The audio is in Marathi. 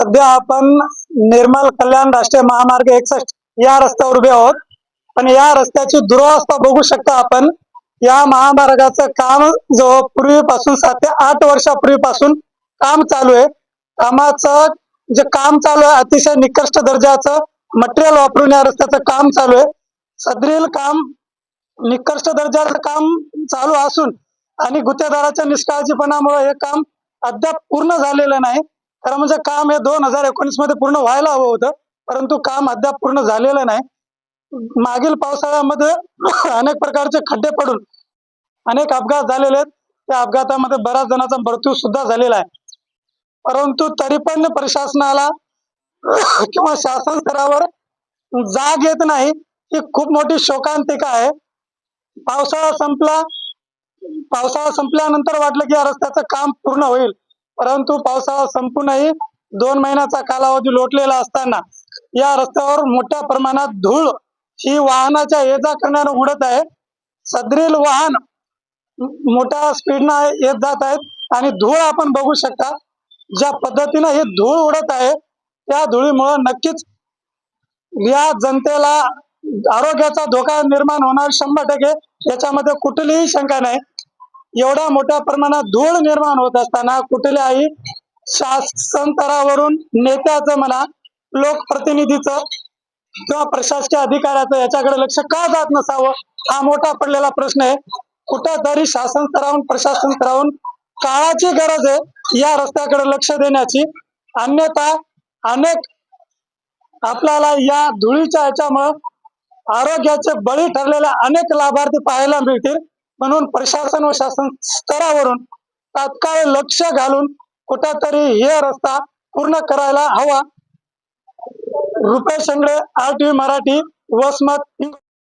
सध्या आपण निर्मल कल्याण राष्ट्रीय महामार्ग एकसष्ट या रस्त्यावर उभे आहोत. पण या रस्त्याची दुरवस्था बघू शकता आपण. या महामार्गाचं काम जो पूर्वीपासून सात ते आठ वर्षापूर्वीपासून काम चालू आहे. कामाचं जे काम चालू आहे अतिशय निकृष्ट दर्जाचं मटेरियल वापरून या रस्त्याचं काम चालू आहे. सदरील काम निकृष्ट दर्जाचं काम चालू असून आणि गुत्तेदाराच्या निष्काळजीपणामुळे हे काम अद्याप पूर्ण झालेलं नाही. खरं म्हणजे काम हे दोन हजार एकोणीसमध्ये पूर्ण व्हायला हवं होतं परंतु काम अद्याप पूर्ण झालेलं नाही. मागील पावसाळ्यामध्ये अनेक प्रकारचे खड्डे पडून अनेक अपघात झालेले आहेत. त्या अपघातामध्ये बऱ्याच जणांचा मृत्यू सुद्धा झालेला आहे. परंतु तरी पण प्रशासनाला किंवा शासन स्तरावर जाग येत नाही ही खूप मोठी शोकांतिका आहे. पावसाळा संपला पावसाळा संपल्यानंतर वाटलं की या रस्त्याचं काम पूर्ण होईल. परंतु पावसाळा संपूनही दोन महिन्याचा कालावधी लोटलेला असताना या रस्त्यावर मोठ्या प्रमाणात धूळ ही वाहनाच्या ये जा करण्यानं उडत आहे. सदरील वाहन मोठ्या स्पीडनं येत जात आहेत आणि धूळ आपण बघू शकता. ज्या पद्धतीनं ही धूळ उडत आहे त्या धुळीमुळे नक्कीच या जनतेला आरोग्याचा धोका निर्माण होणार शंभर टक्के. याच्यामध्ये कुठलीही शंका नाही. एवढ्या मोठ्या प्रमाणात धूळ निर्माण होत असताना कुठल्याही शासन स्तरावरून नेत्याचं म्हणा लोकप्रतिनिधीचं किंवा प्रशासकीय अधिकाऱ्याचं याच्याकडे लक्ष का जात नसावं हा मोठा पडलेला प्रश्न आहे. कुठंतरी शासन स्तरावरून प्रशासन स्तरावरून काळाची गरज आहे या रस्त्याकडे लक्ष देण्याची. अन्यथा अनेक आपल्याला या धुळीच्या ह्याच्यामुळं आरोग्याचे बळी ठरलेल्या अनेक लाभार्थी पाहायला मिळतील. म्हणून प्रशासन व शासन स्तरावरून तात्काळ लक्ष घालून कुठंतरी हे रस्ता पूर्ण करायला हवा. Rupesh Shengade R T V Marathi Vasmat